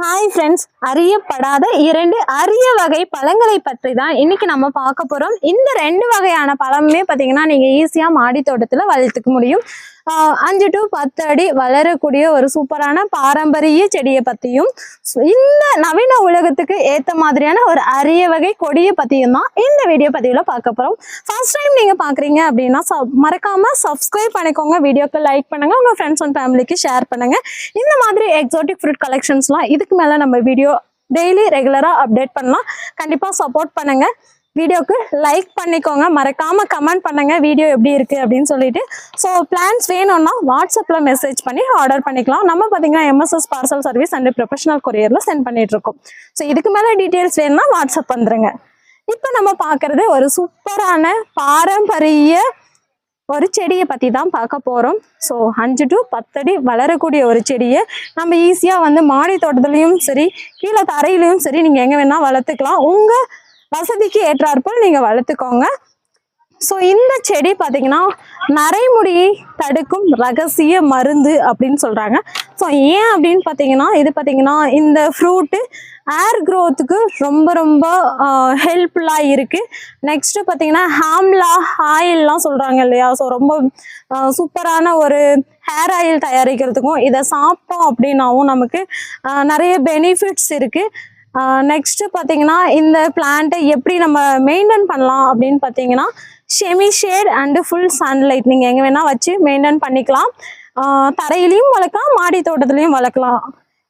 Hi friends அறியப்படாத இரண்டு அரிய வகை பழங்களை பற்றி தான் இன்னைக்கு நம்ம பார்க்க போறோம். இந்த ரெண்டு வகையான பழமுமே பார்த்தீங்கன்னா நீங்க ஈஸியாக மாடி தோட்டத்துல வளர்த்துக்க முடியும். அஞ்சு டு பத்து அடி வளரக்கூடிய ஒரு சூப்பரான பாரம்பரிய செடியை பத்தியும் இந்த நவீன உலகத்துக்கு ஏத்த மாதிரியான ஒரு அரிய வகை கொடியை பத்தியும் தான் இந்த வீடியோ பதிவுல பார்க்க போறோம். ஃபர்ஸ்ட் டைம் நீங்க பார்க்குறீங்க அப்படின்னா மறக்காமல் மறக்காம சப்ஸ்கிரைப் பண்ணிக்கோங்க. வீடியோக்கு லைக் பண்ணுங்க. உங்கள் ஃப்ரெண்ட்ஸ் அண்ட் ஃபேமிலிக்கு ஷேர் பண்ணுங்க. இந்த மாதிரி எக்ஸாட்டிக் ஃப்ரூட் கலெக்ஷன்ஸ்லாம் இதுக்கு மேலே நம்ம வீடியோ டெய்லி ரெகுலராக அப்டேட் பண்ணலாம். கண்டிப்பாக சப்போர்ட் பண்ணுங்க. வீடியோக்கு லைக் பண்ணிக்கோங்க. மறக்காம கமெண்ட் பண்ணுங்க வீடியோ எப்படி இருக்கு? அப்படின்னு சொல்லிட்டு. ஸோ பிளான்ஸ் வேணும்னா வாட்ஸ்அப்பில் மெசேஜ் பண்ணி ஆர்டர் பண்ணிக்கலாம். நம்ம பார்த்தீங்கன்னா MSS parcel service and professional கொரியரில் send பண்ணிட்டு இருக்கோம் ஸோ இதுக்கு மேலே டீட்டெயில்ஸ் வேணும்னா வாட்ஸ்அப் வந்துருங்க. இப்போ நம்ம பார்க்கறது ஒரு சூப்பரான பாரம்பரிய ஒரு செடியை பற்றி தான் பார்க்க போகிறோம் ஸோ அஞ்சு டு பத்தடி வளரக்கூடிய ஒரு செடியை நம்ம ஈஸியாக வந்து மாடி தோட்டத்துலேயும் சரி கீழே தரையிலையும் சரி நீங்கள் எங்கே வேணால் வளர்த்துக்கலாம். உங்கள் வசதிக்கு ஏற்றாற்போல் நீங்கள் வளர்த்துக்கோங்க. ஸோ இந்த செடி பார்த்தீங்கன்னா நரைமுடியை தடுக்கும் ரகசிய மருந்து அப்படின்னு சொல்கிறாங்க ஸோ ஏன் அப்படின்னு பார்த்தீங்கன்னா இது பார்த்தீங்கன்னா இந்த ஃப்ரூட்டு ஏர் க்ரோத்துக்கு ரொம்ப ரொம்ப ஹெல்ப்ஃபுல்லாக இருக்குது நெக்ஸ்ட்டு பார்த்தீங்கன்னா ஹாம்லா ஆயில்லாம் சொல்கிறாங்க இல்லையா? ஸோ ரொம்ப சூப்பரான ஒரு ஹேர் ஆயில் தயாரிக்கிறதுக்கும் இதை சாப்பிட்டோம் அப்படின்னாவும் நமக்கு நிறைய பெனிஃபிட்ஸ் இருக்குது நெக்ஸ்ட்டு பார்த்தீங்கன்னா இந்த பிளான்ட்டை எப்படி நம்ம மெயின்டைன் பண்ணலாம் அப்படின்னு பார்த்தீங்கன்னா semi shade and full sunlight நீங்கள் எங்கே வேணால் வச்சு மெயின்டைன் பண்ணிக்கலாம். தரையிலையும் வளர்க்கலாம் மாடி தோட்டத்துலையும் வளர்க்கலாம்.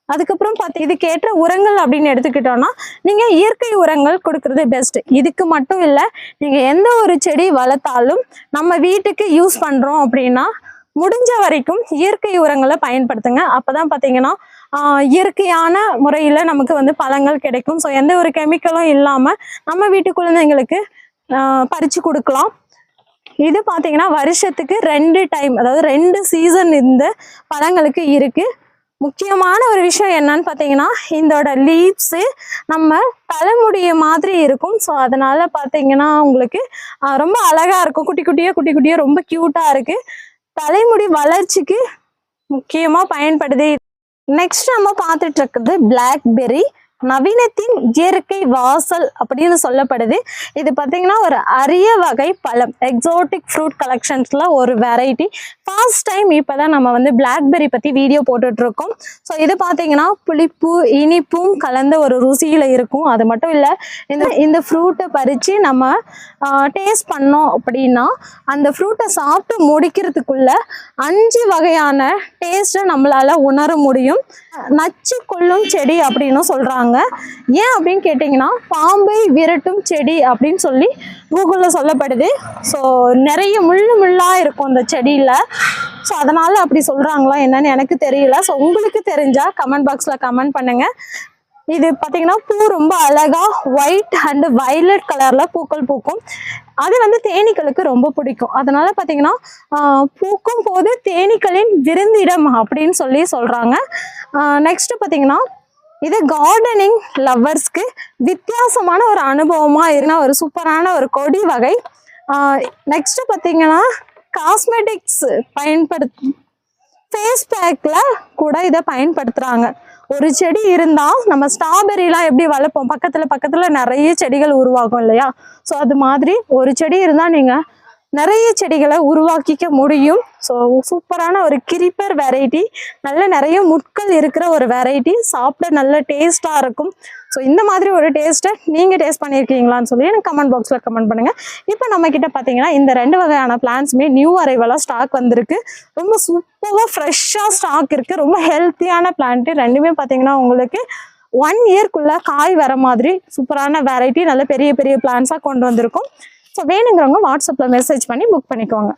அதுக்கப்புறம் பார்த்து இதுக்கு ஏற்ற உரங்கள் அப்படின்னு எடுத்துக்கிட்டோம்னா நீங்கள் இயற்கை உரங்கள் கொடுக்கறது பெஸ்ட் இதுக்கு மட்டும் இல்லை நீங்கள் எந்த ஒரு செடி வளர்த்தாலும் நம்ம வீட்டுக்கு யூஸ் பண்ணுறோம் அப்படின்னா முடிஞ்ச வரைக்கும் இயற்கை உரங்களை பயன்படுத்துங்க. அப்பதான் பார்த்தீங்கன்னா இயற்கையான முறையில் நமக்கு வந்து பழங்கள் கிடைக்கும். ஸோ எந்த ஒரு கெமிக்கலும் இல்லாமல் நம்ம வீட்டு குழந்தைங்களுக்கு ஆஹ், பறிச்சு கொடுக்கலாம். இது பார்த்தீங்கன்னா வருஷத்துக்கு ரெண்டு டைம் அதாவது ரெண்டு சீசன் இந்த பழங்களுக்கு இருக்கு. முக்கியமான ஒரு விஷயம் என்னன்னு பார்த்தீங்கன்னா இதோட லீவ்ஸு நம்ம தலைமுடிய மாதிரி இருக்கும். ஸோ அதனால பார்த்தீங்கன்னா உங்களுக்கு ரொம்ப அழகா இருக்கும். குட்டி குட்டியாக குட்டி குட்டியாக ரொம்ப க்யூட்டாக இருக்கு. தலைமுடி வளர்ச்சிக்கு முக்கியமாக பயன்படுது. நெக்ஸ்ட் நம்ம பார்த்துட்டு இருக்குது பிளாக்பெரி நவீனத்தின் இயற்கை வாசல் அப்படின்னு சொல்லப்படுது. இது பார்த்தீங்கன்னா ஒரு அரிய வகை பழம். எக்ஸாட்டிக் ஃப்ரூட் கலெக்ஷன்ஸில் ஒரு வெரைட்டி ஃபர்ஸ்ட் டைம் இப்போ தான் நம்ம வந்து பிளாக்பெரி பற்றி வீடியோ போட்டுட்ருக்கோம். ஸோ இது பார்த்தீங்கன்னா புளிப்பு இனிப்பும் கலந்த ஒரு ருசியில் இருக்கும். அது மட்டும் இல்லை இந்த இந்த ஃப்ரூட்டை பறித்து நம்ம டேஸ்ட் பண்ணோம் அப்படின்னா அந்த ஃப்ரூட்டை சாப்பிட்டு முடிக்கிறதுக்குள்ள அஞ்சு வகையான டேஸ்ட்டை நம்மளால உணர முடியும். நச்சு கொள்ளும் செடி அப்படின்னு சொல்றாங்க ஏன் அப்படின்னு கேட்டிங்கன்னா பாம்பை விரட்டும் செடி அப்படின்னு சொல்லி கூகுளில் சொல்லப்படுது. ஸோ நிறைய முள்ளு முள்ளாக இருக்கும் அந்த செடியில். ஸோ அதனால் அப்படி சொல்கிறாங்களா என்னன்னு எனக்கு தெரியல. ஸோ உங்களுக்கு தெரிஞ்சால் கமெண்ட் பாக்ஸில் கமெண்ட் பண்ணுங்க. இது பார்த்தீங்கன்னா பூ ரொம்ப அழகா ஒயிட் அண்ட் வயலட் கலரில் பூக்கள் பூக்கும். அது வந்து தேனீக்களுக்கு ரொம்ப பிடிக்கும். அதனால பார்த்தீங்கன்னா பூக்கும் போது தேனீக்களின் விருந்திடம் அப்படின்னு சொல்லி சொல்கிறாங்க நெக்ஸ்ட்டு பார்த்தீங்கன்னா இது கார்டனிங் லவ்வர்ஸ்க்கு வித்தியாசமான ஒரு அனுபவமாக இருந்த ஒரு சூப்பரான ஒரு கொடி வகை. நெக்ஸ்ட் பார்த்தீங்கன்னா காஸ்மெட்டிக்ஸ் பயன்படுத் ஃபேஸ் பேக்கில் கூட இதை பயன்படுத்துகிறாங்க ஒரு செடி இருந்தால் நம்ம ஸ்ட்ராபெரிலாம் எப்படி வளர்ப்போம்? பக்கத்தில் பக்கத்தில் நிறைய செடிகள் உருவாகும் இல்லையா? ஸோ அது மாதிரி ஒரு செடி இருந்தால் நீங்கள் நிறைய செடிகளை உருவாக்கிக்க முடியும். ஸோ சூப்பரான ஒரு கிரிப்பர் வெரைட்டி நல்ல நிறைய முட்கள் இருக்கிற ஒரு வெரைட்டி சாப்பிட நல்ல டேஸ்ட்டாக இருக்கும். ஸோ இந்த மாதிரி ஒரு டேஸ்ட்டை நீங்கள் டேஸ்ட் பண்ணியிருக்கீங்களான்னு சொல்லி எனக்கு கமெண்ட் பாக்ஸில் கமெண்ட் பண்ணுங்கள் இப்போ நம்ம பார்த்தீங்கன்னா இந்த ரெண்டு வகையான பிளான்ஸுமே நியூ அரைவலாக ஸ்டாக் வந்திருக்கு. ரொம்ப சூப்பராக ஃப்ரெஷ்ஷாக ஸ்டாக் இருக்குது ரொம்ப ஹெல்த்தியான பிளான்ட்டு ரெண்டுமே பார்த்தீங்கன்னா உங்களுக்கு ஒன் இயர்க்குள்ளே காய் வர மாதிரி சூப்பரான வெரைட்டி நல்ல பெரிய பெரிய பிளான்ஸாக கொண்டு வந்திருக்கும். ஸோ வேணுங்கிறவங்க வாட்ஸ்அப்பில் மெசேஜ் பண்ணி புக் பண்ணிக்கோங்க.